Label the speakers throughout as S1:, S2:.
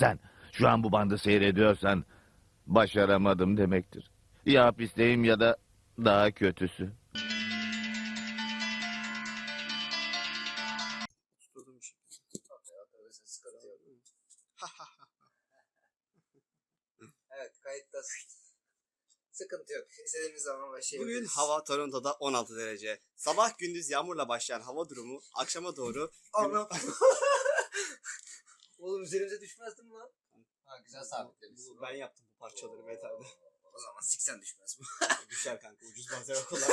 S1: Sen şu an bu bandı seyrediyorsan başaramadım demektir. Ya hapisteyim ya da daha kötüsü.
S2: Evet kayıttasın. Sıkıntı yok. İstediğimiz zaman
S3: Bugün
S2: başlayabiliriz.
S3: hava Toronto'da 16 derece. Sabah gündüz yağmurla başlayan hava durumu akşama doğru
S2: Anam. Oğlum üzerimize düşmezdi mi lan? Ha güzel sabitlemişsin.
S3: Bu- ben yaptım bu parçaları metalde.
S2: O zaman siksen düşmez bu.
S3: Düşer kanka ucuz malzeme kullan.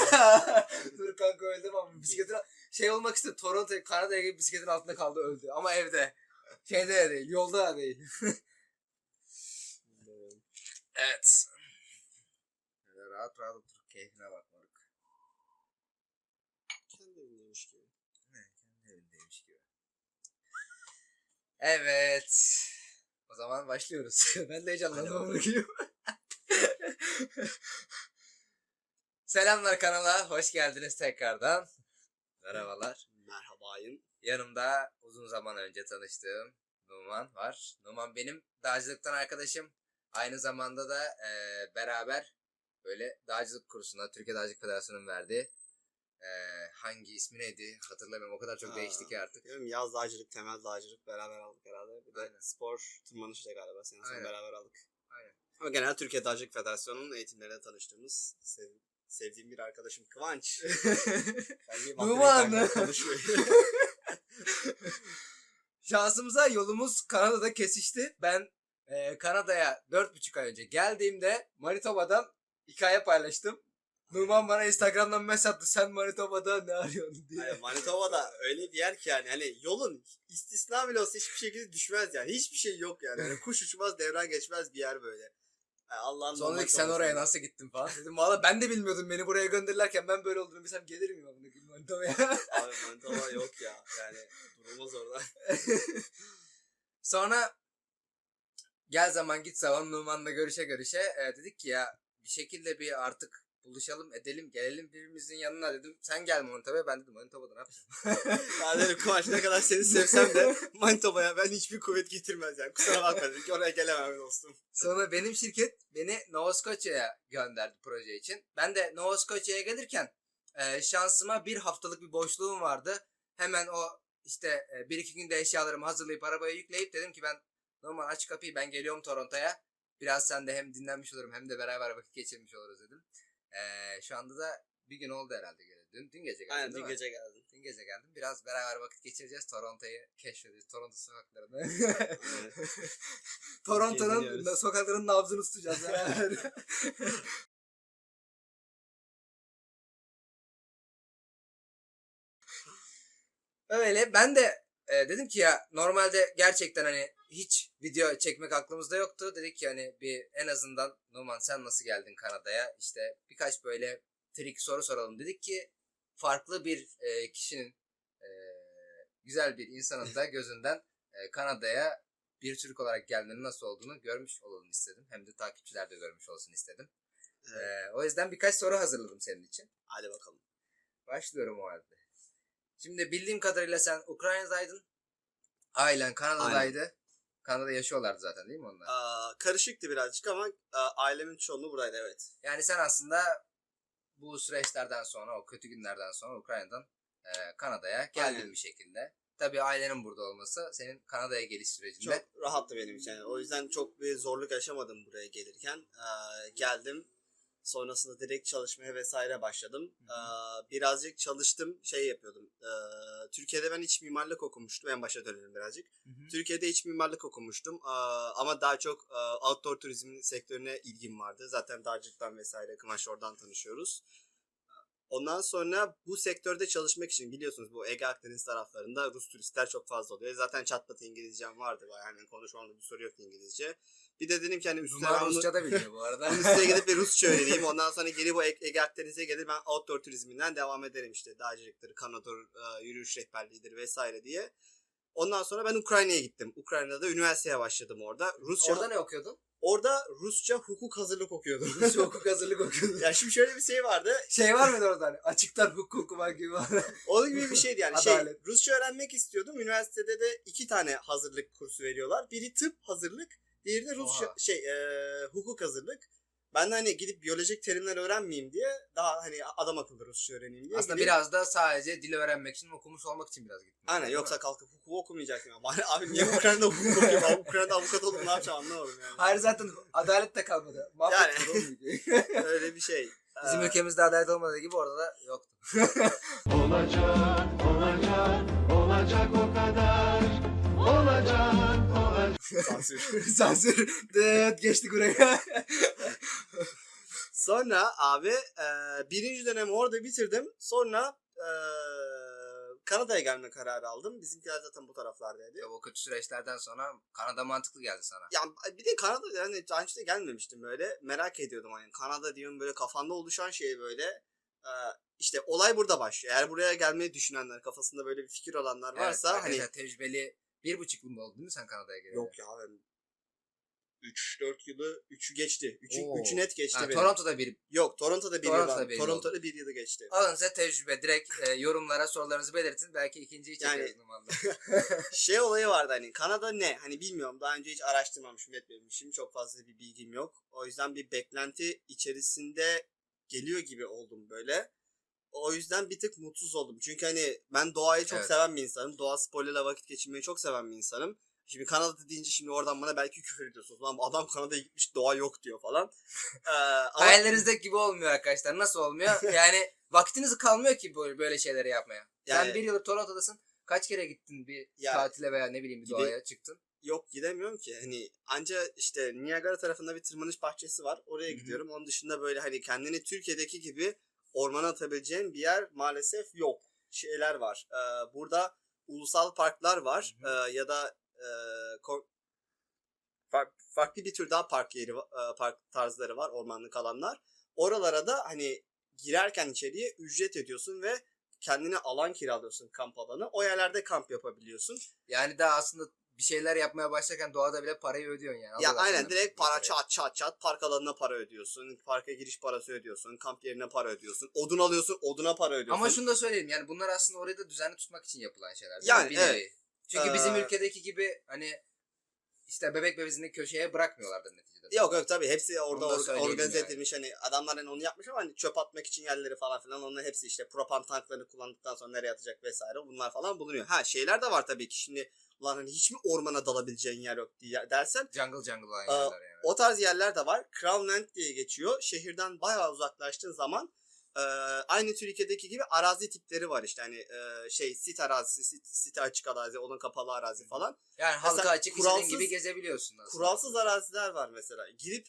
S2: Dur kanka öldüm ama bisikletin şey olmak istedi. Toronto Kanada'ya gelip bisikletin altında kaldı öldü. Ama evde. Şeyde de değil. Yolda da değil. evet. Rahat rahat otur. Keyfine bak moruk.
S3: Kendi evindeymiş gibi.
S2: Kendi evindeymiş gibi. Evet. O zaman başlıyoruz. ben de heyecanlandım. Selamlar kanala. Hoş geldiniz tekrardan. Merhabalar.
S3: Merhabayın.
S2: Yanımda uzun zaman önce tanıştığım Numan var. Numan benim dağcılıktan arkadaşım. Aynı zamanda da eee, beraber böyle dağcılık kursuna Türkiye Dağcılık Federasyonu'nun verdiği eee, hangi ismi neydi hatırlamıyorum. O kadar çok
S3: Aa,
S2: değişti ki artık.
S3: Yaz dağcılık, temel dağcılık beraber aldık herhalde. Bir de
S2: Aynen.
S3: spor tırmanışı da galiba sen son beraber aldık.
S2: Aynen.
S3: Ama genel Türkiye Dağcılık Federasyonu'nun eğitimlerine tanıştığımız sev- sevdiğim bir arkadaşım Kıvanç.
S2: Numan. Şansımıza yolumuz Kanada'da kesişti. Ben eee, Kanada'ya dört buçuk ay önce geldiğimde Manitoba'dan hikaye paylaştım. Numan bana Instagram'dan mesaj attı. Sen Manitoba'da ne arıyorsun diye.
S3: Yani Manitoba'da öyle bir yer ki yani hani yolun istisna bile olsa hiçbir şekilde düşmez yani. Hiçbir şey yok yani. yani kuş uçmaz devran geçmez bir yer böyle. Yani Allah'ın
S2: Sonra ki sen oraya nasıl gittin falan. Dedim valla ben de bilmiyordum beni buraya gönderirlerken ben böyle olduğunu bilsem gelir miyim amına koyayım Manitoba'ya.
S3: Abi Manitoba yok ya. Yani durulmaz orada.
S2: Sonra gel zaman git zaman Numan'la görüşe görüşe e, dedik ki ya bir şekilde bir artık buluşalım edelim gelelim birbirimizin yanına dedim. Sen gel Manitoba'ya ben dedim Manitoba'da ne yapacağım?
S3: Yani dedim Kıvanç ne kadar seni sevsem de Manitoba'ya ben hiçbir kuvvet getirmez yani. Kusura bakma dedim ki oraya gelemem dostum.
S2: Sonra benim şirket beni Nova Scotia'ya gönderdi proje için. Ben de Nova Scotia'ya gelirken e, şansıma bir haftalık bir boşluğum vardı. Hemen o işte e, bir iki günde eşyalarımı hazırlayıp arabaya yükleyip dedim ki ben normal aç kapıyı ben geliyorum Toronto'ya. Biraz sen de hem dinlenmiş olurum hem de beraber vakit geçirmiş oluruz dedim. E, şu anda da bir gün oldu herhalde. geleli. Dün, dün gece geldim
S3: Aynen dün
S2: mi?
S3: gece geldim.
S2: Dün gece geldim. Biraz beraber vakit geçireceğiz. Toronto'yu keşfedeceğiz. Toronto sokaklarını. Toronto'nun
S3: Geziniyoruz.
S2: sokaklarının nabzını tutacağız beraber. Öyle ben de e, dedim ki ya normalde gerçekten hani hiç video çekmek aklımızda yoktu. Dedik ki hani bir en azından Numan sen nasıl geldin Kanada'ya? İşte birkaç böyle trik soru soralım dedik ki farklı bir e, kişinin e, güzel bir insanın da gözünden e, Kanada'ya bir Türk olarak gelmenin nasıl olduğunu görmüş olalım istedim. Hem de takipçiler de görmüş olsun istedim.
S3: Evet.
S2: E, o yüzden birkaç soru hazırladım senin için.
S3: Hadi bakalım.
S2: Başlıyorum o halde. Şimdi bildiğim kadarıyla sen Ukrayna'daydın. Ailen Kanada'daydı. Kanada'da yaşıyorlardı zaten değil mi onlar?
S3: Aa, karışıktı birazcık ama aa, ailemin çoğunluğu buradaydı evet.
S2: Yani sen aslında bu süreçlerden sonra, o kötü günlerden sonra Ukrayna'dan e, Kanada'ya geldin
S3: Aynen.
S2: bir şekilde. Tabii ailenin burada olması senin Kanada'ya geliş sürecinde
S3: Çok rahattı benim için. Yani o yüzden çok bir zorluk yaşamadım buraya gelirken. Aa, geldim. Sonrasında direkt çalışmaya vesaire başladım.
S2: Hı hı.
S3: Birazcık çalıştım. Şey yapıyordum. Türkiye'de ben iç mimarlık okumuştum. En başa dönelim birazcık.
S2: Hı hı.
S3: Türkiye'de iç mimarlık okumuştum. Ama daha çok aa, outdoor turizmin sektörüne ilgim vardı. Zaten dağcılıktan vesaire Kımaş oradan tanışıyoruz. Ondan sonra bu sektörde çalışmak için biliyorsunuz bu Ege Akdeniz taraflarında Rus turistler çok fazla oluyor. Zaten çatpat İngilizcem vardı. Yani konuşmamda bir soru yok İngilizce. Bir de dedim ki hani üstüne bunu-
S2: Rusça da biliyor bu arada.
S3: üstüne gidip bir Rusça öğreneyim. Ondan sonra geri bu Ege Akdeniz'e gelir ben outdoor turizminden devam ederim işte. Dağcılıktır, kanodur, e, yürüyüş rehberliğidir vesaire diye. Ondan sonra ben Ukrayna'ya gittim. Ukrayna'da üniversiteye başladım orada. Rusça
S2: Orada ne okuyordun?
S3: orada Rusça hukuk hazırlık okuyordum.
S2: Rusça hukuk hazırlık okuyordun.
S3: ya şimdi şöyle bir şey vardı.
S2: şey var mıydı orada hani? Açıktan hukuk var gibi var.
S3: Onun gibi bir şeydi yani. şey. Rusça öğrenmek istiyordum. Üniversitede de iki tane hazırlık kursu veriyorlar. Biri tıp hazırlık, diğeri de Rusça
S2: Oha.
S3: şey e, hukuk hazırlık. Ben de hani gidip biyolojik terimler öğrenmeyeyim diye daha hani adam akıllı Rusça öğreneyim diye.
S2: Aslında
S3: gidip-
S2: biraz da sadece dil öğrenmek için okumuş olmak için biraz gittim.
S3: Aynen yoksa
S2: mi?
S3: kalkıp hukuku okumayacaktım ama. Hani abi niye Ukrayna'da hukuk okuyayım? Abi Ukrayna'da avukat olup ne yapacağım anlamadım yani.
S2: Hayır zaten adalet de kalmadı. Mahvettiler
S3: Yani. Öyle bir şey.
S2: Bizim
S3: Ee,
S2: ülkemizde adalet olmadığı gibi orada da yoktu.
S4: Olacak, olacak, olacak o kadar. Olacak, olacak.
S3: sansür.
S2: Sansür. Dıt geçtik buraya.
S3: Sonra abi e, birinci dönemi orada bitirdim. Sonra e, Kanada'ya gelme kararı aldım. Bizimkiler zaten bu taraflardaydı.
S2: Ya o kötü süreçlerden sonra Kanada mantıklı geldi sana.
S3: Ya bir de Kanada yani daha önce de gelmemiştim böyle. Merak ediyordum hani Kanada diyorum böyle kafanda oluşan şey böyle. E, işte olay burada başlıyor. Eğer buraya gelmeyi düşünenler kafasında böyle bir fikir olanlar varsa
S2: evet,
S3: hani
S2: tecrübeli bir buçuk yıl mı oldu değil mi sen Kanada'ya geleli?
S3: yok ya ben 3-4 yılı 3'ü geçti. 3'ü
S2: Oo.
S3: 3'ü net geçti
S2: Ha,
S3: benim.
S2: Toronto'da bir.
S3: Yok Toronto'da bir
S2: Toronto'da
S3: yıl
S2: bir yıl
S3: Toronto'da bir yılı geçti.
S2: Alın size tecrübe. Direkt e, yorumlara sorularınızı belirtin. Belki ikinciyi
S3: Yani-
S2: çekeriz numarada.
S3: şey olayı vardı hani Kanada ne? Hani bilmiyorum daha önce hiç araştırmamışım etmemişim. Çok fazla bir bilgim yok. O yüzden bir beklenti içerisinde geliyor gibi oldum böyle. O yüzden bir tık mutsuz oldum. Çünkü hani ben doğayı çok
S2: Evet.
S3: seven bir insanım. Doğa sporuyla vakit geçirmeyi çok seven bir insanım. Şimdi Kanada deyince şimdi oradan bana belki küfür ediyorsunuz. Lan adam Kanada'ya gitmiş doğa yok diyor falan. Ee, ama
S2: Hayallerinizdeki gibi olmuyor arkadaşlar. Nasıl olmuyor? Yani vaktiniz kalmıyor ki böyle, böyle şeyleri yapmaya.
S3: Yani-
S2: Sen bir yıldır Toronto'dasın. Kaç kere gittin bir
S3: Ya-
S2: tatile veya ne bileyim bir
S3: Gibi-
S2: doğaya çıktın?
S3: yok gidemiyorum ki. Hani anca işte Niagara tarafında bir tırmanış bahçesi var. Oraya
S2: Hı hı.
S3: gidiyorum. Onun dışında böyle hani kendini Türkiye'deki gibi ormana atabileceğin bir yer maalesef yok. Şeyler var. Ee, burada ulusal parklar var.
S2: Hı
S3: Ee, ya da e, farklı bir tür daha park yeri e, park tarzları var ormanlık alanlar. Oralara da hani girerken içeriye ücret ödüyorsun ve kendine alan kiralıyorsun kamp alanı. O yerlerde kamp yapabiliyorsun.
S2: Yani daha aslında bir şeyler yapmaya başlarken doğada bile parayı ödüyorsun yani.
S3: Ya aynen direkt para çat çat çat park alanına para ödüyorsun. Parka giriş parası ödüyorsun. Kamp yerine para ödüyorsun. Odun alıyorsun oduna para ödüyorsun.
S2: Ama şunu da söyleyeyim yani bunlar aslında orayı da düzenli tutmak için yapılan şeyler.
S3: Yani?
S2: Bir
S3: evet.
S2: nevi. Çünkü bizim
S3: Ee,
S2: ülkedeki gibi hani işte bebek bebesini köşeye bırakmıyorlardı neticede.
S3: Yok yok tabii hepsi orada
S2: Onu da
S3: or-
S2: söyleyelim
S3: organize
S2: yani.
S3: edilmiş hani adamlar hani onu yapmış ama hani çöp atmak için yerleri falan filan onun hepsi işte propan tanklarını kullandıktan sonra nereye atacak vesaire bunlar falan bulunuyor. Ha şeyler de var tabii ki şimdi ulan hani hiç mi ormana dalabileceğin yer yok diye dersen
S2: Jungle jungle olan yerler yani.
S3: o tarz yerler de var. Crownland diye geçiyor. Şehirden bayağı uzaklaştığın zaman e, aynı Türkiye'deki gibi arazi tipleri var işte hani e, şey sit arazisi, sit, site açık arazi, onun kapalı arazi falan.
S2: Yani halka
S3: Mesela
S2: açık
S3: kuralsız-
S2: gibi gezebiliyorsun aslında.
S3: Kuralsız araziler var mesela. Girip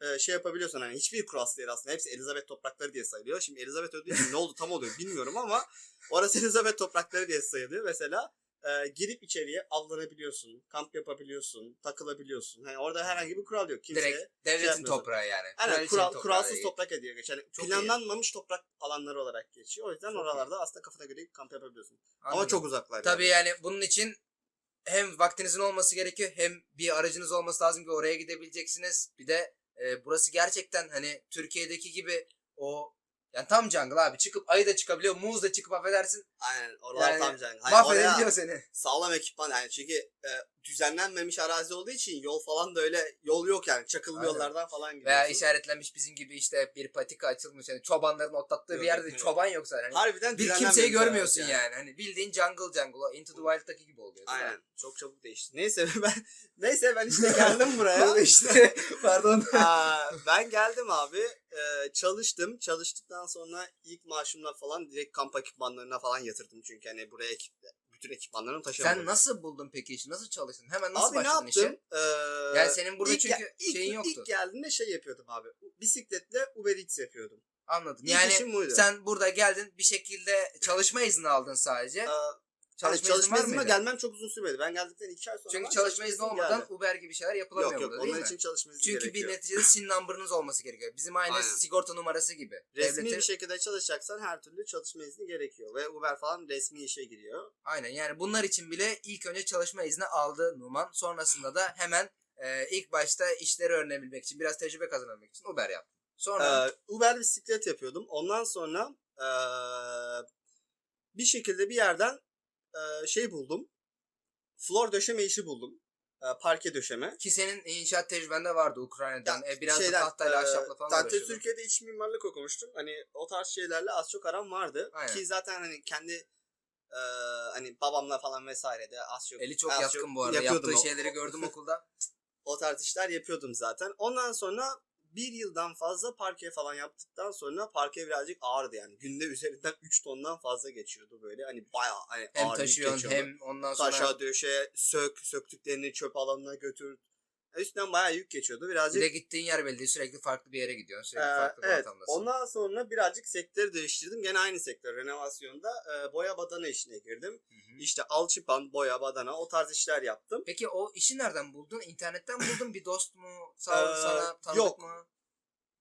S3: e, şey yapabiliyorsun hani hiçbir kuralsız değil aslında. Hepsi Elizabeth toprakları diye sayılıyor. Şimdi Elizabeth öldüğü için ne oldu tam oluyor bilmiyorum ama orası Elizabeth toprakları diye sayılıyor. Mesela e, girip içeriye avlanabiliyorsun, kamp yapabiliyorsun, takılabiliyorsun. Hani orada herhangi bir kural yok. Kimseye
S2: Direkt devletin
S3: yapmıyorsun.
S2: toprağı yani.
S3: Aynen kural, kuralsız toprak ediyor geçen. Yani
S2: Çok iyi.
S3: planlanmamış toprak alanları olarak geçiyor. O yüzden
S2: Çok
S3: oralarda aslında kafana göre kamp yapabiliyorsun. Ama
S2: Anladım.
S3: çok uzaklar.
S2: Tabii yani bunun için hem vaktinizin olması gerekiyor hem bir aracınız olması lazım ki oraya gidebileceksiniz. Bir de e, burası gerçekten hani Türkiye'deki gibi o yani tam jungle abi çıkıp ayı da çıkabiliyor muz da çıkıp affedersin
S3: Aynen oralar
S2: Yani
S3: tam can. Hani
S2: mahvedebiliyor seni.
S3: sağlam ekipman yani çünkü e, düzenlenmemiş arazi olduğu için yol falan da öyle yol yok yani. Çakıllı
S2: Aynen.
S3: yollardan falan gidiyorsun.
S2: Veya işaretlenmiş bizim gibi işte bir patika açılmış yani çobanların otlattığı bir yerde çoban yok zaten. Hani
S3: Harbiden
S2: bir kimseyi görmüyorsun yani. Hani bildiğin jungle jungle Into the Wild'daki gibi oluyor.
S3: Aynen. Çok çabuk değişti. Neyse ben neyse ben işte geldim buraya.
S2: İşte pardon.
S3: Aa, ben geldim abi. Ee, çalıştım. Çalıştıktan sonra ilk maaşımla falan direkt kamp ekipmanlarına falan yatırdım. Çünkü hani buraya ekip, bütün ekipmanlarımı taşıyamadım.
S2: Sen nasıl buldun peki işi? Nasıl çalıştın? Hemen nasıl
S3: Abi ne
S2: başladın işe?
S3: yaptım? Ee,
S2: Yani senin burada
S3: ilk
S2: çünkü
S3: ilk,
S2: şeyin yoktu.
S3: İlk geldiğimde şey yapıyordum abi. Bisikletle Uber Eats yapıyordum.
S2: Anladım.
S3: İlk
S2: Yani
S3: işim buydu.
S2: sen burada geldin bir şekilde çalışma izni aldın sadece.
S3: Ee, Çalışma,
S2: Çalışma,
S3: çalışma iznime gelmem çok uzun sürmedi. Ben geldikten iki ay sonra
S2: Çünkü çalışma izni olmadan
S3: geldi.
S2: Uber gibi şeyler yapılamıyor
S3: Yok yok
S2: burada
S3: onlar için çalışma izni
S2: Çünkü
S3: gerekiyor.
S2: bir neticede SIN number'ınız olması gerekiyor. Bizim aynı
S3: Aynen.
S2: sigorta numarası gibi.
S3: Resmi
S2: Devletin-
S3: bir şekilde çalışacaksan her türlü çalışma izni gerekiyor. Ve Uber falan resmi işe giriyor.
S2: Aynen yani bunlar için bile ilk önce çalışma izni aldı Numan. Sonrasında da hemen e, ilk başta işleri öğrenebilmek için biraz tecrübe kazanabilmek için Uber yaptı. Sonra
S3: Ee, Uber bisiklet yapıyordum. Ondan sonra ee, bir şekilde bir yerden ee, şey buldum. Flor döşeme işi buldum. Ee, parke döşeme.
S2: ki senin inşaat tecrübende vardı Ukrayna'dan.
S3: Ya,
S2: E, biraz
S3: şeyler,
S2: da tahtayla ahşapla falan
S3: zaten
S2: uğraşıyordun.
S3: Türkiye'de iç mimarlık okumuştum. Hani o tarz şeylerle az çok aram vardı.
S2: Aynen.
S3: Ki zaten hani kendi ee, hani babamla falan vesaire de az çok
S2: Eli çok
S3: az
S2: yatkın
S3: çok
S2: bu arada. Yaptığı
S3: o-
S2: şeyleri gördüm okulda.
S3: o tarz işler yapıyordum zaten. Ondan sonra bir yıldan fazla parke falan yaptıktan sonra parke birazcık ağırdı yani. Günde üzerinden 3 tondan fazla geçiyordu böyle. Hani bayağı hani
S2: Hem
S3: ağır
S2: taşıyorsun
S3: geçiyordu.
S2: hem ondan sonra
S3: Taşa döşe sök söktüklerini çöp alanına götür. Üstünden bayağı yük geçiyordu.
S2: bir
S3: Birazcık
S2: de gittiğin yer belli. Sürekli farklı bir yere gidiyorsun. Sürekli
S3: Ee,
S2: farklı bir
S3: evet.
S2: ortamdasın.
S3: Ondan sonra birazcık sektörü değiştirdim. Gene aynı sektör renovasyonda e, boya badana işine girdim.
S2: Hı hı.
S3: İşte alçıpan, boya badana o tarz işler yaptım.
S2: Peki o işi nereden buldun? İnternetten buldun? Bir dost mu? Sağ
S3: Ee,
S2: sana tanıdık
S3: yok.
S2: mı?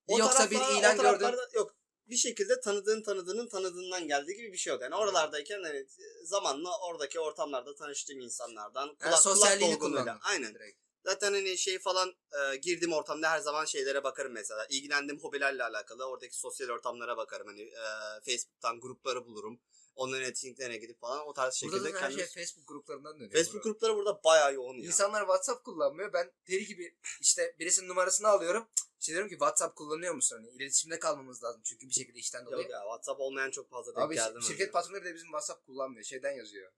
S3: O
S2: Yoksa bir ilan gördün.
S3: Yok. Bir şekilde tanıdığın tanıdığının tanıdığından geldiği gibi bir şey oldu. Yani oralardayken hani zamanla oradaki ortamlarda tanıştığım insanlardan kulak,
S2: sosyalliğini
S3: kulak dolgunluğuyla. Aynen.
S2: Direkt.
S3: Zaten hani şey falan e, girdiğim ortamda her zaman şeylere bakarım mesela. İlgilendiğim hobilerle alakalı oradaki sosyal ortamlara bakarım. Hani e, Facebook'tan grupları bulurum. Onların etkinliklerine gidip falan o tarz
S2: Burada
S3: şekilde
S2: da her şey. Facebook gruplarından dönüyor.
S3: Facebook
S2: bro.
S3: grupları burada bayağı yoğun ya.
S2: İnsanlar WhatsApp kullanmıyor. Ben deli gibi işte birisinin numarasını alıyorum. İşte diyorum ki WhatsApp kullanıyor musun? Hani iletişimde kalmamız lazım çünkü bir şekilde işten dolayı.
S3: Yok ya WhatsApp olmayan çok fazla denk
S2: Abi
S3: geldim.
S2: şirket
S3: öyle.
S2: patronu bile bizim WhatsApp kullanmıyor. Şeyden yazıyor.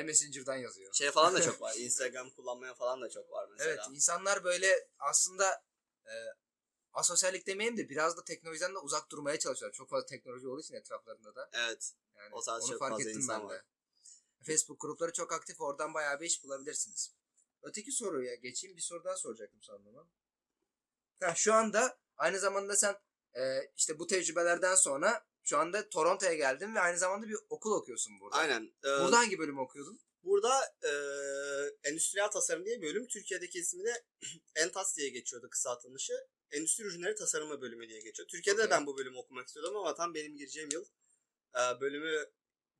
S2: iMessenger'dan yazıyor.
S3: Şey falan da çok var. Instagram kullanmayan falan da çok var mesela.
S2: Evet insanlar böyle aslında e, asosyallik demeyeyim de biraz da teknolojiden de uzak durmaya çalışıyorlar. Çok fazla teknoloji olduğu için etraflarında da.
S3: Evet.
S2: Yani
S3: O tarz
S2: onu
S3: çok
S2: fark
S3: fazla
S2: ettim
S3: insan
S2: ben de.
S3: var.
S2: Facebook grupları çok aktif. Oradan bayağı bir iş bulabilirsiniz. Öteki soruya geçeyim. Bir soru daha soracaktım sanırım. Ha, şu anda aynı zamanda sen e, işte bu tecrübelerden sonra şu anda Toronto'ya geldin ve aynı zamanda bir okul okuyorsun burada.
S3: Aynen. Ee,
S2: Burada hangi bölümü okuyordun?
S3: Burada e, endüstriyel tasarım diye bölüm. Türkiye'deki ismi de ENTAS diye geçiyordu kısaltılmışı. Endüstri ürünleri tasarımı bölümü diye geçiyor. Türkiye'de de
S2: Okey.
S3: ben bu bölümü okumak istiyordum ama tam benim gireceğim yıl e, bölümü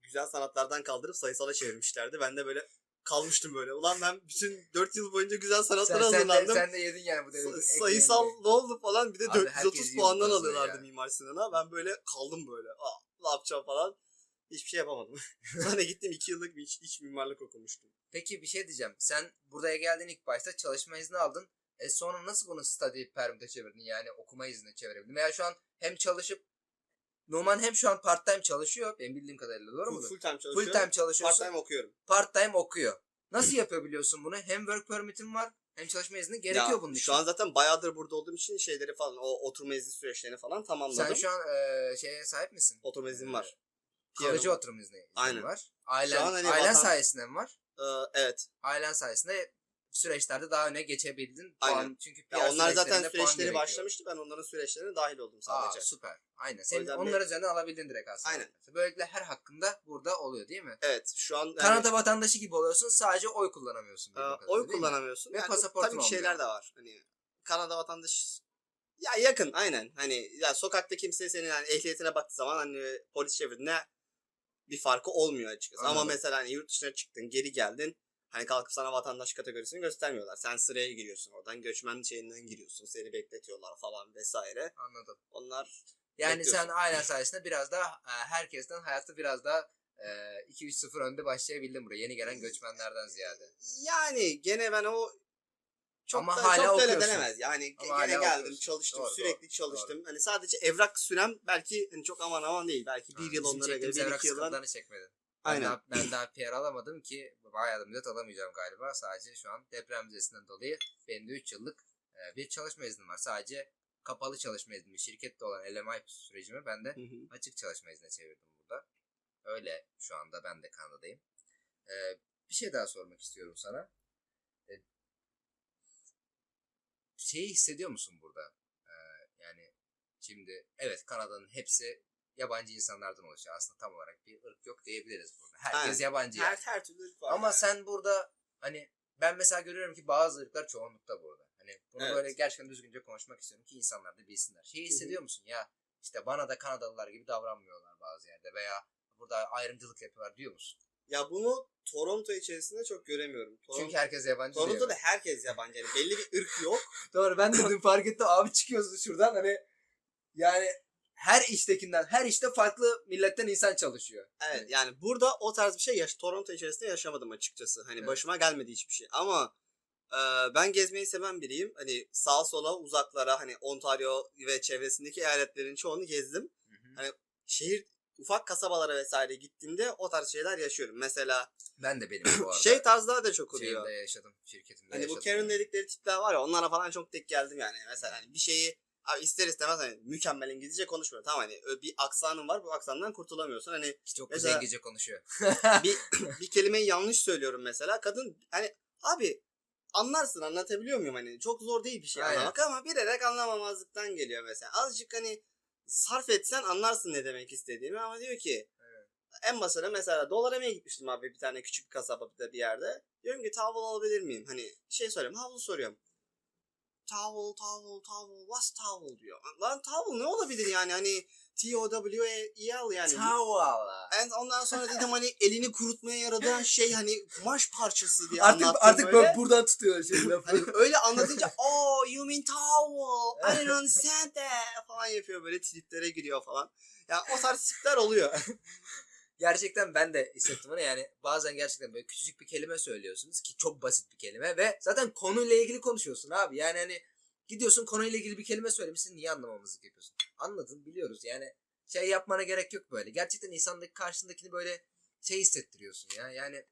S3: güzel sanatlardan kaldırıp sayısala çevirmişlerdi. Ben de böyle kalmıştım böyle. Ulan ben bütün 4 yıl boyunca güzel sanatlara
S2: Sen, sen, de,
S3: hazırlandım.
S2: sen de yedin yani bu ekmeğini.
S3: sayısal ne oldu falan bir de
S2: Abi
S3: 430
S2: herkes
S3: puandan alıyorlardı
S2: ya.
S3: Mimar Sinan'a. Ben böyle kaldım böyle. Aa, ne yapacağım falan. Hiçbir şey yapamadım. Sonra gittim 2 yıllık bir iç, iç mimarlık okumuştum.
S2: Peki bir şey diyeceğim. Sen buraya geldin ilk başta çalışma izni aldın. E sonra nasıl bunu study permit'e çevirdin? Yani okuma iznine çevirebildin. Veya şu an hem çalışıp Numan hem şu an part time çalışıyor. Benim bildiğim kadarıyla doğru mu?
S3: full time çalışıyorum.
S2: Full time çalışıyorsun.
S3: Part time okuyorum.
S2: part time okuyor. Nasıl yapabiliyorsun bunu? Hem work permit'in var hem çalışma izni gerekiyor
S3: Ya,
S2: bunun için.
S3: Şu an zaten bayağıdır burada olduğum için şeyleri falan o oturma izni süreçlerini falan tamamladım.
S2: Sen şu an e, şeye sahip misin?
S3: Oturma iznim var.
S2: Kalıcı oturum izni iznin
S3: Aynen.
S2: var. Ailen,
S3: an hani
S2: ailen
S3: vatan-
S2: sayesinde mi var?
S3: Ee, evet.
S2: Ailen sayesinde süreçlerde daha öne geçebildin.
S3: Aynen.
S2: Çünkü
S3: Ya
S2: PR
S3: onlar zaten süreçleri başlamıştı. Ben onların süreçlerine dahil oldum
S2: Aa,
S3: sadece.
S2: süper. Aynen. Senin
S3: yüzden
S2: onların üzerinden alabildin direkt aslında.
S3: Aynen.
S2: Böylelikle her hakkında burada oluyor değil mi?
S3: evet. Şu an yani,
S2: Kanada vatandaşı gibi oluyorsun. Sadece oy kullanamıyorsun.
S3: e,
S2: bildiğim kadarıyla,
S3: oy kullanamıyorsun.
S2: Ve
S3: Yani
S2: pasaportun
S3: tabii ki şeyler
S2: olmuyor.
S3: de var. Hani Kanada vatandaşı ya yakın aynen. Hani ya sokakta kimse senin yani ehliyetine baktığı zaman hani polis çevirdiğinde bir farkı olmuyor açıkçası. Ama
S2: Anladım.
S3: mesela hani yurt dışına çıktın, geri geldin. Hani kalkıp sana vatandaş kategorisini göstermiyorlar. Sen sıraya giriyorsun oradan. Göçmen şeyinden giriyorsun. Seni bekletiyorlar falan vesaire.
S2: Anladım.
S3: Onlar
S2: Yani sen ailen sayesinde biraz daha e, herkesten hayatı biraz daha e, 2-3-0 önde başlayabildin buraya. Yeni gelen göçmenlerden ziyade.
S3: yani gene ben o çok
S2: Ama
S3: da
S2: hala
S3: çok
S2: okuyorsun.
S3: denemez. Yani
S2: Ama
S3: gene geldim,
S2: okuyorsun.
S3: çalıştım,
S2: Doğru,
S3: sürekli
S2: doğru,
S3: çalıştım. Hani sadece evrak sürem belki hani çok aman aman değil. Belki bir
S2: Ha,
S3: yıl onlara göre, bir iki yıldan.
S2: sıkıntılarını çekmedin. Ben
S3: Aynen.
S2: daha, ben daha PR alamadım ki bayağı da millet alamayacağım galiba. Sadece şu an deprem vizesinden dolayı benim de 3 yıllık e, bir çalışma iznim var. Sadece kapalı çalışma iznimi, şirkette olan LMI sürecimi ben de
S3: Hı hı.
S2: açık çalışma iznine çevirdim burada. Öyle şu anda ben de Kanada'dayım. Ee, bir şey daha sormak istiyorum sana. Ee, şeyi hissediyor musun burada? Ee, yani şimdi evet Kanada'nın hepsi yabancı insanlardan oluşuyor. Aslında tam olarak bir ırk yok diyebiliriz burada. Herkes
S3: Aynen.
S2: yabancı.
S3: Her,
S2: yani.
S3: her türlü ırk var.
S2: Ama
S3: yani.
S2: sen burada hani ben mesela görüyorum ki bazı ırklar çoğunlukta burada. Hani bunu
S3: Evet.
S2: böyle gerçekten düzgünce konuşmak istiyorum ki insanlar da bilsinler. Şeyi hissediyor musun ya işte bana da Kanadalılar gibi davranmıyorlar bazı yerde veya burada ayrımcılık yapıyorlar diyor musun?
S3: Ya bunu Toronto içerisinde çok göremiyorum. Toronto,
S2: Çünkü herkes yabancı
S3: Toronto'da
S2: diyor.
S3: herkes yabancı. Yani belli bir ırk yok.
S2: Doğru ben de dün fark ettim abi çıkıyorsun şuradan hani yani her iştekinden her işte farklı milletten insan çalışıyor.
S3: Evet yani burada o tarz bir şey yaş Toronto içerisinde yaşamadım açıkçası. Hani
S2: Evet.
S3: başıma gelmedi hiçbir şey. Ama e, ben gezmeyi seven biriyim. Hani sağa sola uzaklara hani Ontario ve çevresindeki eyaletlerin çoğunu gezdim. Hani şehir ufak kasabalara vesaire gittiğimde o tarz şeyler yaşıyorum. Mesela
S2: Ben de benim bu arada.
S3: şey tarzlar da çok oluyor.
S2: Şeyimde yaşadım. Şirketimde
S3: Hani
S2: yaşadım.
S3: bu Karen dedikleri tipler var ya onlara falan çok tek geldim yani. Mesela hani bir şeyi abi ister istemez hani mükemmel İngilizce konuşmuyor. Tamam hani bir aksanın var bu aksandan kurtulamıyorsun. Hani
S2: Çok güzel İngilizce konuşuyor.
S3: bir, bir kelimeyi yanlış söylüyorum mesela. Kadın hani abi anlarsın anlatabiliyor muyum hani çok zor değil bir şey
S2: Aynen.
S3: anlamak ama bilerek anlamamazlıktan geliyor mesela. Azıcık hani sarf etsen anlarsın ne demek istediğimi ama diyor ki en basına mesela dolar gitmiştim abi bir tane küçük bir kasabada bir yerde. Diyorum ki towel alabilir miyim? Hani şey soruyorum havlu soruyorum. Towel, towel, towel, what's towel diyor. Lan towel ne olabilir yani hani T-O-W-E-L yani.
S2: Tavala.
S3: En ondan sonra dedim hani elini kurutmaya yaradıran şey hani kumaş parçası diye
S2: Artık
S3: anlattım
S2: artık
S3: böyle.
S2: böyle buradan tutuyor şey lafı.
S3: Hani öyle anlatınca oh you mean towel I don't understand that falan yapıyor böyle triplere giriyor falan. Ya o tarz tipler oluyor.
S2: gerçekten ben de hissettim onu yani bazen gerçekten böyle küçücük bir kelime söylüyorsunuz ki çok basit bir kelime ve zaten konuyla ilgili konuşuyorsun abi yani hani gidiyorsun konuyla ilgili bir kelime söylemişsin niye anlamamazlık yapıyorsun anladın biliyoruz yani şey yapmana gerek yok böyle gerçekten insandaki karşındakini böyle şey hissettiriyorsun ya yani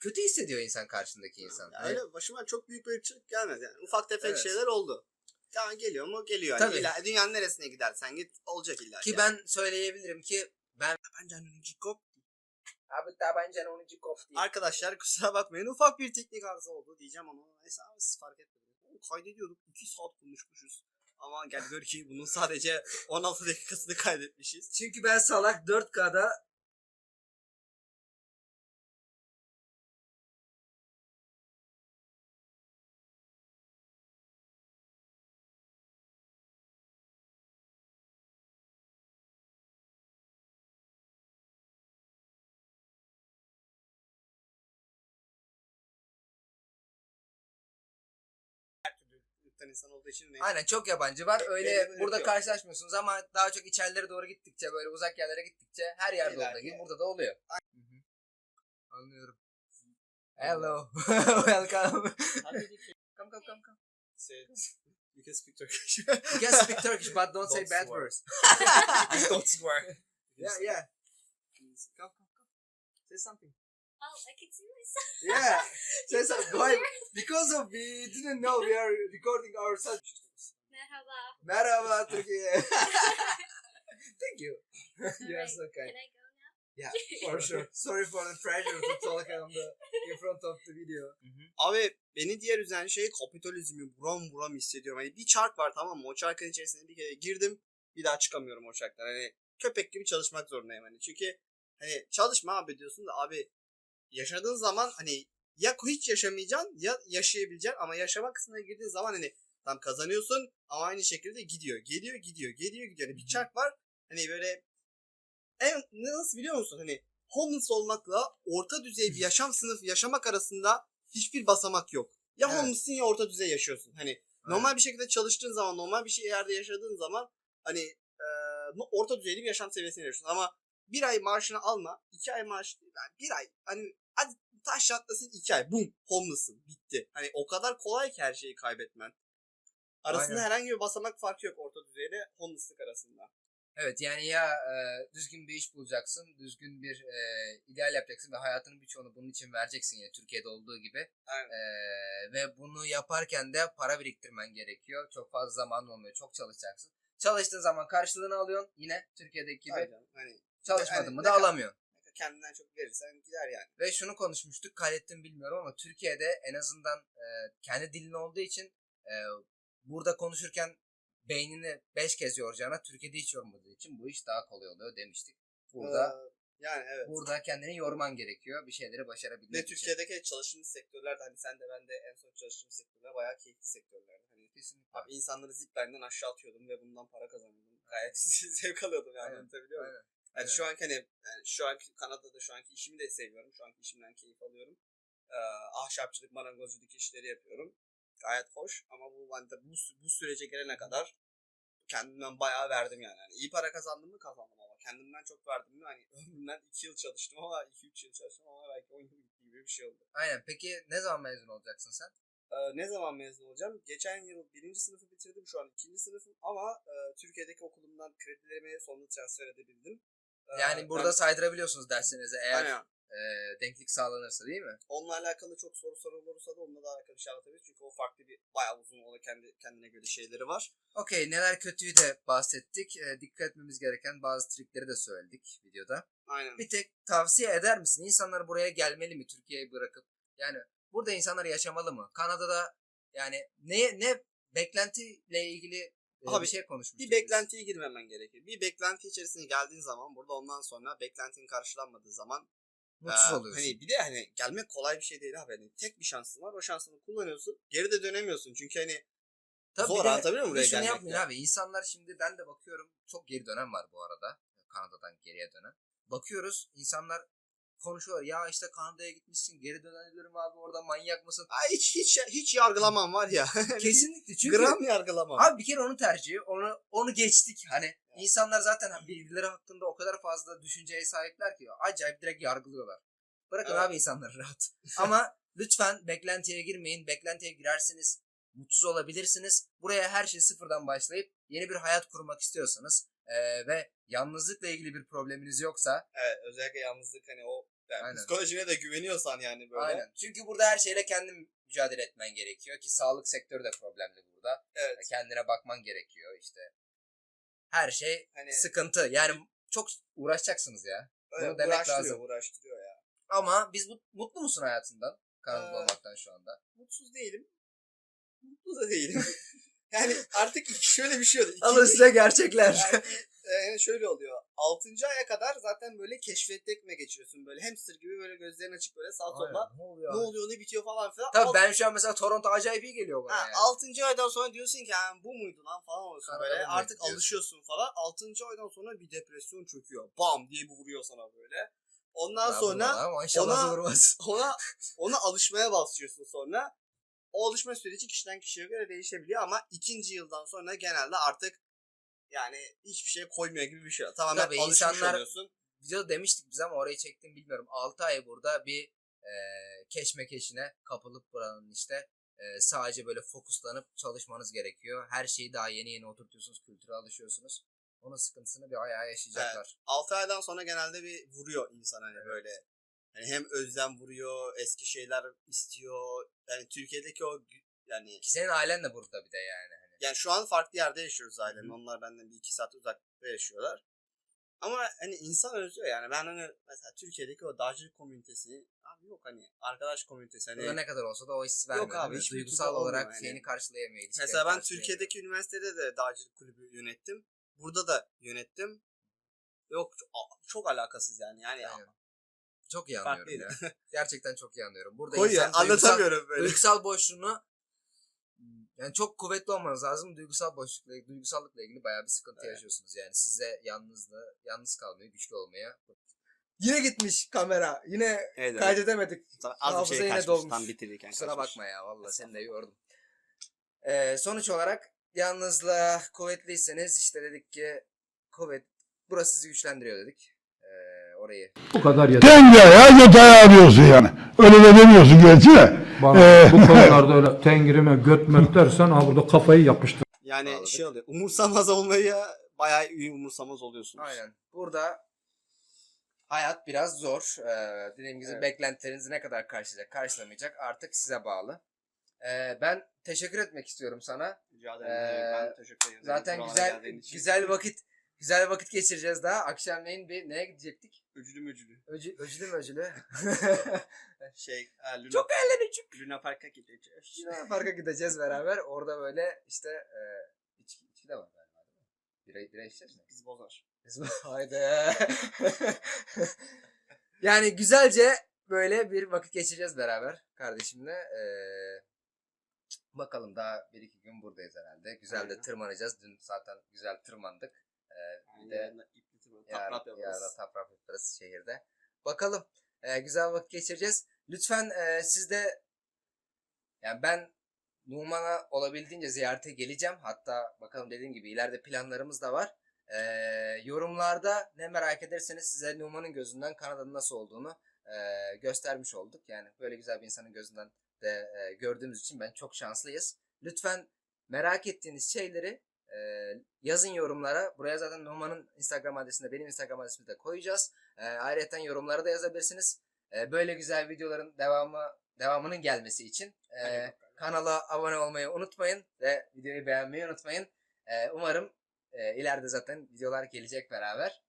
S2: kötü hissediyor insan karşındaki insan.
S3: Ya
S2: Hani-
S3: öyle başıma çok büyük bir ırkçılık gelmedi yani. Ufak tefek
S2: Evet.
S3: şeyler oldu. Tamam geliyor mu? Geliyor.
S2: Tabii.
S3: Yani illa, dünyanın neresine gidersen git olacak illa.
S2: ki
S3: yani.
S2: ben söyleyebilirim ki ben
S3: Bence hani Jacob-
S2: abi tabancanın cikop değil.
S3: Arkadaşlar kusura bakmayın ufak bir teknik arıza oldu diyeceğim ama neyse abi siz fark etmediniz. Oğlum Kaydediyorduk 2 saat konuşmuşuz. Ama gel gör ki bunun sadece 16 dakikasını kaydetmişiz.
S2: Çünkü ben salak 4K'da
S3: insan olduğu için ne?
S2: Aynen çok yabancı var. Öyle
S3: bir
S2: burada
S3: yok.
S2: karşılaşmıyorsunuz ama daha çok içerilere doğru gittikçe böyle uzak yerlere gittikçe her yerde
S3: İlla
S2: olduğu gibi burada da oluyor. Hı hı. Anlıyorum. Hello. Welcome. come come come come.
S3: Say- You can speak Turkish.
S2: You can speak Turkish but don't, say
S3: Don't
S2: bad
S3: swear.
S2: words.
S3: Don't swear.
S2: yeah yeah. Come come come. Say something.
S5: Oh, I can see myself.
S2: Yeah.
S5: So
S2: something. Why?
S5: weird.
S2: Because of we didn't know we are recording ourselves.
S5: Merhaba.
S2: Merhaba Türkiye. Thank you. you are so kind.
S5: Can I go now?
S2: Yeah, for sure. Sorry for the pressure to talk on the in front of the video.
S3: Abi beni diğer üzen şey kapitalizmi buram buram hissediyorum. Hani bir çark var tamam mı? O çarkın içerisine bir kere girdim. Bir daha çıkamıyorum o çarktan. Hani köpek gibi çalışmak zorundayım hani. Çünkü hani çalışma abi diyorsun da abi yaşadığın zaman hani ya hiç yaşamayacaksın ya yaşayabileceksin ama yaşama kısmına girdiğin zaman hani tam kazanıyorsun ama aynı şekilde gidiyor. Geliyor gidiyor geliyor gidiyor. Hani bir çark var. Hani böyle en nasıl biliyor musun? Hani homeless olmakla orta düzey bir yaşam sınıfı yaşamak arasında hiçbir basamak yok. Ya
S2: Evet.
S3: homeless'ın ya orta düzey yaşıyorsun. Hani normal bir şekilde çalıştığın zaman, normal bir şey yerde yaşadığın zaman hani e, orta düzeyli bir yaşam seviyesine yaşıyorsun. Ama bir ay maaşını alma, iki ay maaş, yani bir ay hani hadi taş çatlasın iki ay, bum homeless'ın bitti. Hani o kadar kolay ki her şeyi kaybetmen. Arasında
S2: Aynen.
S3: herhangi bir basamak farkı yok orta düzeyle homeless'lık arasında.
S2: Evet yani ya e, düzgün bir iş bulacaksın, düzgün bir e, ideal yapacaksın ve hayatının birçoğunu bunun için vereceksin yine Türkiye'de olduğu gibi.
S3: Aynen.
S2: E, ve bunu yaparken de para biriktirmen gerekiyor. Çok fazla zaman olmuyor, çok çalışacaksın. Çalıştığın zaman karşılığını alıyorsun yine Türkiye'deki gibi.
S3: Aynen. Hani
S2: Çalışmadın
S3: Yani
S2: mı da alamıyorsun.
S3: kendinden çok verirsen gider yani.
S2: Ve şunu konuşmuştuk, kaydettim bilmiyorum ama Türkiye'de en azından e, kendi dilin olduğu için e, burada konuşurken beynini 5 kez yoracağına Türkiye'de hiç yormadığı için bu iş daha kolay oluyor demiştik. Burada
S3: Ee, yani evet.
S2: burada kendini yorman gerekiyor bir şeyleri başarabilmek
S3: Ve
S2: için.
S3: Türkiye'deki çalıştığımız sektörler de hani sen de ben de en son çalıştığımız sektörler bayağı keyifli sektörlerdi. Hani
S2: Kesinlikle.
S3: abi insanları zipline'den aşağı atıyordum ve bundan para kazanıyordum. Gayet zevk alıyordum yani
S2: Aynen,
S3: anlatabiliyor muyum?
S2: Aynen.
S3: Yani
S2: aynen.
S3: şu anki hani yani şu anki Kanada'da şu anki işimi de seviyorum. Şu anki işimden keyif alıyorum. Ee, ahşapçılık, marangozculuk işleri yapıyorum. Gayet hoş ama bu hani bu, bu sürece gelene kadar kendimden bayağı verdim yani. yani. iyi para kazandım mı kazandım ama kendimden çok verdim mi hani ömrümden 2 yıl çalıştım ama 2-3 yıl çalıştım ama belki 10 yıl gibi bir şey oldu.
S2: Aynen. Peki ne zaman mezun olacaksın sen?
S3: Ee, ne zaman mezun olacağım? Geçen yıl birinci sınıfı bitirdim. Şu an ikinci sınıfım ama e, Türkiye'deki okulumdan kredilerimi sonunda transfer edebildim. Ee,
S2: Yani burada
S3: ben-
S2: saydırabiliyorsunuz derslerinizi eğer
S3: Aynen.
S2: e, denklik sağlanırsa değil mi?
S3: Onunla alakalı çok soru sorulursa da onunla da alakalı şey anlatabiliriz. Çünkü o farklı bir bayağı uzun olan kendi kendine göre şeyleri var.
S2: Okey neler kötüyü de bahsettik. E, dikkat etmemiz gereken bazı trikleri de söyledik videoda.
S3: Aynen.
S2: Bir tek tavsiye eder misin? İnsanlar buraya gelmeli mi Türkiye'yi bırakıp? Yani burada insanlar yaşamalı mı? Kanada'da yani ne ne beklentiyle ilgili
S3: Abi,
S2: bir şey konuşmuştuk.
S3: Bir beklentiye girmemen gerekir. Bir beklenti içerisine geldiğin zaman burada ondan sonra beklentin karşılanmadığı zaman
S2: Mutsuz
S3: Ee,
S2: oluyorsun.
S3: Hani bir de hani gelmek kolay bir şey değil abi. Hani tek bir şansın var. O şansını kullanıyorsun. Geri de dönemiyorsun. Çünkü hani
S2: Tabii
S3: zor anlatabiliyor muyum buraya gelmek
S2: yapmayın abi. İnsanlar şimdi ben de bakıyorum çok geri dönem var bu arada. Kanada'dan geriye dönen. Bakıyoruz insanlar konuşuyorlar. Ya işte Kanada'ya gitmişsin geri dönebilirim abi orada manyak mısın?
S3: Ay hiç hiç hiç yargılamam var ya.
S2: Kesinlikle çünkü
S3: Gram yargılamam.
S2: Abi bir kere onun tercihi. Onu onu geçtik. Hani insanlar zaten birbirleri hakkında o kadar fazla düşünceye sahipler ki acayip direkt yargılıyorlar. Bırakın
S3: Evet.
S2: abi insanları rahat. Ama lütfen beklentiye girmeyin. Beklentiye girerseniz mutsuz olabilirsiniz. Buraya her şey sıfırdan başlayıp yeni bir hayat kurmak istiyorsanız eee, ve yalnızlıkla ilgili bir probleminiz yoksa
S3: Evet özellikle yalnızlık hani o yani
S2: Aynen.
S3: psikolojine de güveniyorsan yani böyle.
S2: aynen. Çünkü burada her şeyle kendin mücadele etmen gerekiyor ki sağlık sektörü de problemli burada.
S3: Evet.
S2: Kendine bakman gerekiyor işte. Her şey
S3: Hani
S2: sıkıntı. Yani çok uğraşacaksınız ya.
S3: öyle
S2: bunu demek
S3: uğraştırıyor,
S2: lazım.
S3: uğraştırıyor ya.
S2: Ama biz bu, mutlu musun hayatından? Kanada'da
S3: Ee,
S2: olmaktan şu anda.
S3: Mutsuz değilim. Mutlu da değilim. yani artık şöyle bir şey oluyor. İkinci-
S2: Alın size gerçekler.
S3: Yani, e, şöyle oluyor. 6. aya kadar zaten böyle keşfetme geçiyorsun. Böyle hamster gibi böyle gözlerin açık böyle sağ sola.
S2: ne oluyor?
S3: Ne oluyor ne bitiyor falan filan.
S2: Tabii
S3: Alt-
S2: ben şu an mesela Toronto acayip iyi geliyor bana
S3: Ha,
S2: yani.
S3: 6. aydan sonra diyorsun ki yani bu muydu lan falan oluyorsun
S2: Kanada'da
S3: böyle. Artık
S2: diyorsun?
S3: alışıyorsun falan. 6. aydan sonra bir depresyon çöküyor. Bam diye bir vuruyor sana böyle. Ondan
S2: Ya
S3: sonra ona-
S2: vurmaz.
S3: ona ona alışmaya başlıyorsun sonra. O alışma süreci kişiden kişiye göre değişebiliyor ama ikinci yıldan sonra genelde artık yani hiçbir şey koymuyor gibi bir şey. Tamamen
S2: Tabii
S3: alışmış
S2: insanlar-
S3: oluyorsun.
S2: Videoda demiştik biz ama orayı çektim bilmiyorum. 6 ay burada bir e, keşmekeşine kapılıp buranın işte e, sadece böyle fokuslanıp çalışmanız gerekiyor. Her şeyi daha yeni yeni oturtuyorsunuz, kültüre alışıyorsunuz. Onun sıkıntısını bir ay ay yaşayacaklar.
S3: 6 aydan sonra genelde bir vuruyor insan hani böyle. Yani hem özlem vuruyor, eski şeyler istiyor. Yani Türkiye'deki o yani
S2: Ki senin ailen de burada bir de yani.
S3: Yani şu an farklı yerde yaşıyoruz ailenin. Onlar benden bir iki saat uzakta yaşıyorlar. Ama hani insan özlüyor yani. Ben hani mesela Türkiye'deki o dağcılık komünitesini abi yok hani arkadaş komünitesi hani
S2: Burada ne kadar olsa da o hissi
S3: Yok
S2: vermiyor.
S3: abi,
S2: değil mi?
S3: hiçbir
S2: Duygusal olarak
S3: yani.
S2: şeyini karşılayamıyor.
S3: Mesela ben. Türkiye'deki üniversitede de dağcılık kulübü yönettim. Burada da yönettim. Yok çok, çok alakasız yani. Yani
S2: Aynen. Çok iyi anlıyorum
S3: farklıydı.
S2: ya. Gerçekten çok iyi anlıyorum. Burada
S3: Koy ya
S2: insan duygusal,
S3: anlatamıyorum böyle.
S2: duygusal boşluğunu yani çok kuvvetli olmanız lazım. Duygusal boşlukla, duygusallıkla ilgili bayağı bir sıkıntı
S3: Evet.
S2: yaşıyorsunuz. Yani size yalnızlığı, yalnız kalmayı, güçlü olmaya. Yine gitmiş kamera. Yine
S3: Evet, evet.
S2: kaydedemedik.
S3: Az bir şey
S2: yine
S3: kaçmış.
S2: dolmuş.
S3: Tam bitirirken
S2: Kusura
S3: kaçmış.
S2: bakma ya vallahi seni de yordum. Ee, sonuç olarak yalnızlığa kuvvetliyseniz işte dedik ki kuvvet burası sizi güçlendiriyor dedik. Ee, orayı
S6: Bu kadar yeter.
S7: Tengaya detay arıyorsun yani. Öyle de demiyorsun gerçi de.
S6: Bana
S7: Ee,
S6: bu konularda öyle tengirime götmet dersen ha burada kafayı yapıştır.
S3: Yani
S2: Bağladık.
S3: şey oluyor. Umursamaz olmayı bayağı iyi umursamaz oluyorsunuz.
S2: Aynen. Burada hayat biraz zor. Ee, dediğim gibi
S3: Evet.
S2: beklentilerinizi ne kadar karşılayacak, karşılamayacak artık size bağlı. Ee, ben teşekkür etmek istiyorum sana.
S3: Rica ederim.
S2: Ee,
S3: ben teşekkür ederim.
S2: Zaten
S3: Buralara
S2: güzel
S3: geldiğin için.
S2: güzel vakit güzel vakit geçireceğiz daha. Akşamleyin bir neye gidecektik?
S3: Öcülü mücülü.
S2: Öcü, öcülü mü öcülü?
S3: Şey, ha, Luna,
S2: Çok eğlenecek.
S3: Luna Park'a gideceğiz.
S2: Şuna parka gideceğiz beraber. Orada böyle işte e, içki, içki de var galiba? Bira, bira içeceğiz mi?
S3: Biz bozar.
S2: Biz- Haydi. yani güzelce böyle bir vakit geçireceğiz beraber kardeşimle. Ee, bakalım daha bir iki gün buradayız herhalde. Güzel de
S3: Aynen.
S2: tırmanacağız. Dün zaten güzel tırmandık. Ee, bir de
S3: Yarın taprap
S2: yarın taprap yaparız şehirde. Bakalım. Ee, güzel vakit geçireceğiz. Lütfen e, siz de yani ben Numan'a olabildiğince ziyarete geleceğim. Hatta bakalım dediğim gibi ileride planlarımız da var. Ee, yorumlarda ne merak ederseniz size Numan'ın gözünden Kanada'nın nasıl olduğunu e, göstermiş olduk. Yani böyle güzel bir insanın gözünden de e, gördüğümüz için ben çok şanslıyız. Lütfen merak ettiğiniz şeyleri e, yazın yorumlara. Buraya zaten Numan'ın Instagram adresinde benim Instagram adresimi de koyacağız. E, ayrıca yorumlara da yazabilirsiniz. E, böyle güzel videoların devamı devamının gelmesi için e, kanala abone olmayı unutmayın ve videoyu beğenmeyi unutmayın. E, umarım e, ileride zaten videolar gelecek beraber.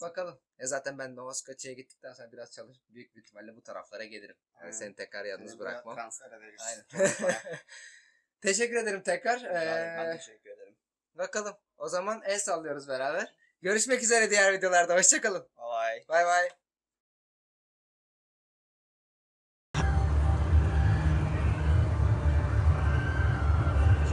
S2: Bakalım. Ya zaten ben Nova Scotia'ya gittikten sonra biraz çalışıp büyük bir ihtimalle bu taraflara gelirim. Yani
S3: Aynen.
S2: seni tekrar yalnız
S3: buraya
S2: bırakmam.
S3: Transfer ederiz.
S2: Aynen. teşekkür ederim tekrar.
S3: ben
S2: Ee,
S3: teşekkür ederim.
S2: Bakalım. O zaman el sallıyoruz beraber. Görüşmek üzere diğer videolarda. Hoşçakalın.
S3: Bye.
S2: Bay bay.